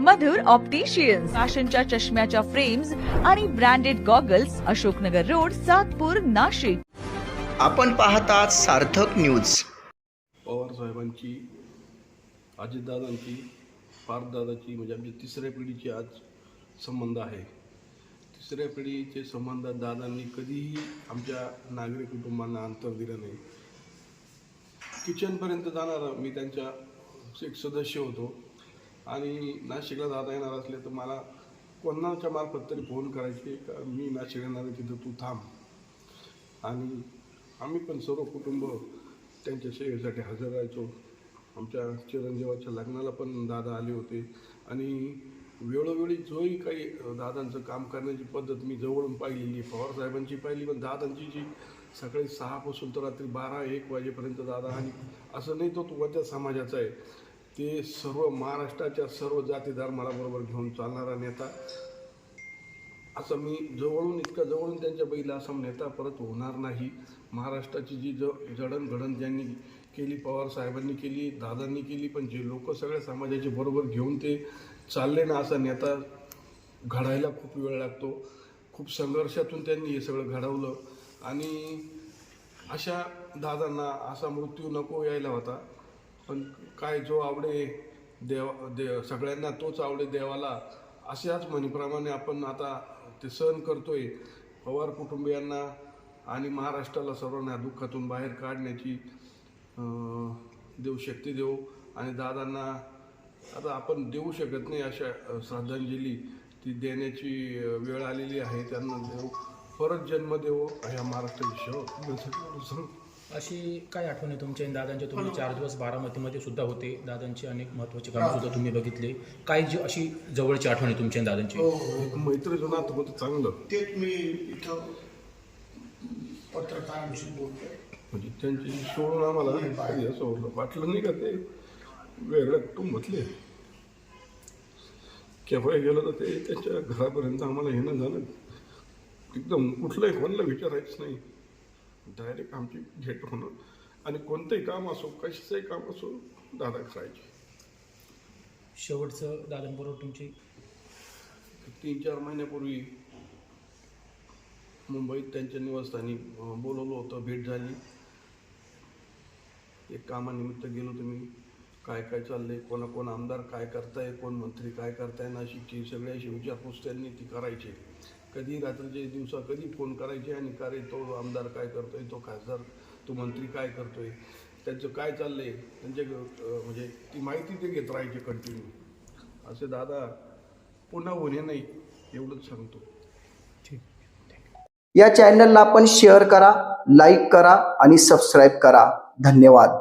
मधुर opticians फॅशनच्या चष्म्याच्या frames आणि branded goggles Ashoknagar road Satpur Nashik. आपण पाहतात सार्थक न्यूज पवार साहेबांची अजितदादांची पार्थदादाची म्हणजे आमची तिसऱ्या पिढीची आज संबंध आहे. तिसऱ्या पिढीचे संबंध दादांनी कधीही आमच्या नागरी कुटुंबांना अंतर दिलं नाही. किचनपर्यंत जाणारा मी त्यांच्या एक सदस्य होतो. आणि नाशिकला दादा येणार असले तर मला कोणाच्या मार्फत तरी फोन करायचे का मी नाशिक येणार आहे तिथं तू थांब. आणि आम्ही पण सर्व कुटुंब त्यांच्या सेवेसाठी हजर राहायचो. आमच्या चिरंजीवाच्या लग्नाला पण दादा आले होते. आणि वेळोवेळी जोही काही दादांचं काम करण्याची पद्धत मी जवळून पाहिलेली आहे. पवार साहेबांची पाहिली पण दादांची जी सकाळी सहापासून तर रात्री बारा एक वाजेपर्यंत दादा आणि असं नाही तो वच्या समाजाचा आहे. ते सर्व महाराष्ट्राच्या सर्व जाती धर्माला बरोबर घेऊन चालणारा नेता. असं मी जवळून इतका जवळून त्यांच्या बैला असा नेता परत होणार नाही. महाराष्ट्राची जी ज जडणघडण ज्यांनी केली पवार साहेबांनी केली दादांनी केली पण जे लोक सगळ्या समाजाचे बरोबर घेऊन ते चालले ना असा नेता घडायला खूप वेळ लागतो. खूप संघर्षातून त्यांनी हे सगळं घडवलं. आणि अशा दादांना असा मृत्यू नको यायला होता. पण काय जो आवडे देव दे सगळ्यांना तोच आवडे देवाला अशाच म्हणीप्रमाणे आपण आता ते सहन करतोय. पवार कुटुंबियांना आणि महाराष्ट्राला सर्वांना दुःखातून बाहेर काढण्याची देऊ देव शक्ती देऊ आणि दादांना आता आपण देऊ शकत नाही अशा श्रद्धांजली ती देण्याची वेळ आलेली आहे. त्यांना देऊ परत जन्म देवो ह्या महाराष्ट्राची शेवट. अशी काय आठवण आहे तुमच्या दादांच्या? तुम्ही चार दिवस बारामतीमध्ये सुद्धा होते. दादांची अनेक महत्त्वाची कामं सुद्धा तुम्ही बघितले. काय जी अशी जवळची आठवण आहे तुमच्या दादांची? एक मैत्रीचं नातं होतं चांगलं. तेच मी इथं पत्रकारांशी बोलतोय. म्हणजे त्यांची सोडून आम्हाला होतं. वाटलं नाही का ते? वेगळं कुटुंबातले केव्हा गेलं तर ते त्यांच्या घरापर्यंत आम्हाला येणं झालं एकदम कुठलंही कोणाला विचारायचं नाही. डायरेक्ट आमची भेट होणं आणि कोणतंही काम असो कशाचंही काम असो दादा करायचे शेवटचं दादांबरोबर तुमची? तीन चार महिन्यापूर्वी मुंबईत त्यांच्या निवासस्थानी बोलवलं होतं भेट झाली. एक कामानिमित्त गेलो तुम्ही काय काय चाललंय कोणा कोण आमदार काय करताय कोण मंत्री काय करताय नाशिकची सगळ्या अशी विचारपूस त्यांनी ती करायची. कधी रात्रीचे दिवसा कधी फोन करायचे आणि का रे तो आमदार काय करतोय तो खासदार तो मंत्री काय करतोय त्यांचं काय चाललंय त्यांचे अं, म्हणजे ती माहिती ते घेत राहायचे कंटिन्यू असे दादा पुन्हा होणे नाही एवढंच सांगतो. या चॅनलला आपण शेअर करा लाईक करा आणि सबस्क्राईब करा. धन्यवाद.